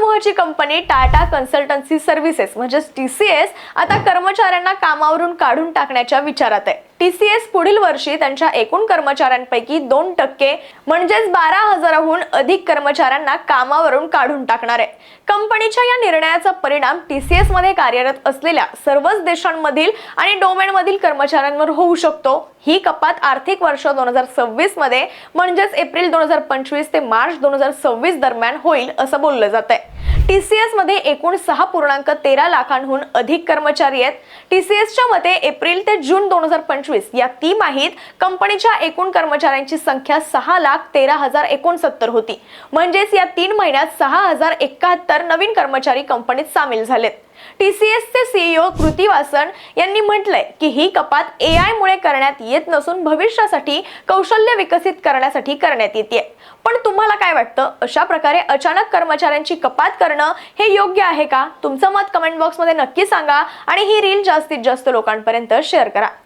समूहाची company Tata consultancy services म्हणजेच T C S आता कर्मचाऱ्यांना कामावरून काढून टाकण्याच्या विचारात आहे. टी सी एस पुढील वर्षी त्यांच्या एकूण कर्मचाऱ्यांपैकी दोन टक्के म्हणजेच बारा हजाराहून अधिक कर्मचाऱ्यांना कामावरून काढून टाकणार आहे. कंपनीच्या या निर्णयाचा परिणाम टी सी एसमध्ये कार्यरत असलेल्या सर्वच देशांमधील आणि डोमेनमधील कर्मचाऱ्यांवर होऊ शकतो. ही कपात आर्थिक वर्ष दोन हजार सव्वीसमध्ये म्हणजेच एप्रिल दोन हजार पंचवीस ते मार्च दोन हजार सव्वीस दरम्यान होईल असं बोललं जात आहे टीसीएसमध्ये एकूण सहा पूर्णांक तेरा लाखांहून अधिक कर्मचारी आहेत. टीसीएसच्या मते एप्रिल ते जून दोन हजार पंचवीस या तिमाहीत कंपनीच्या एकूण कर्मचाऱ्यांची संख्या सहा लाख तेरा हजार एकोणसत्तर होती. म्हणजेच या तीन महिन्यात सहा हजार एकाहत्तर नवीन कर्मचारी कंपनीत सामील झालेत. टीसीएसचे सीईओ कृती वासन यांनी म्हटलंय की ही कपात ए आय मुळे करण्यात येत नसून भविष्यासाठी कौशल्य विकसित करण्यासाठी करण्यात येते पण तुम्हाला काय वाटतं? अशा प्रकारे अचानक कर्मचाऱ्यांची कपात करणं हे योग्य आहे का? तुमचं मत कमेंट बॉक्समध्ये नक्की सांगा आणि ही रील जास्तीत जास्त लोकांपर्यंत शेअर करा.